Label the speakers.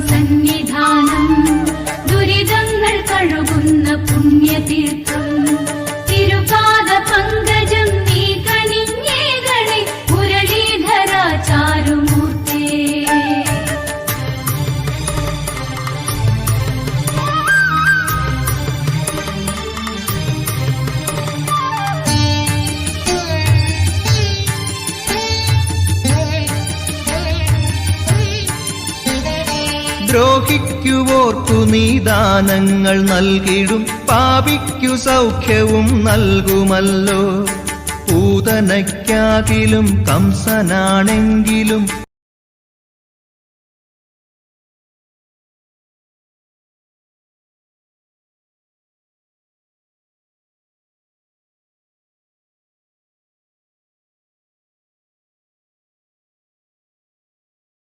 Speaker 1: സന്നിധാനം. ദുരിതങ്ങൾ കഴുകുന്ന പുണ്യതീർത്ഥം.
Speaker 2: ദ്രോഹിക്കുവോർക്കു നീ ദാനങ്ങൾ നൽകിടും. പാപിക്കു സൗഖ്യവും നൽകുമല്ലോ. പൂതനയ്ക്കാകിലും കംസനാണെങ്കിലും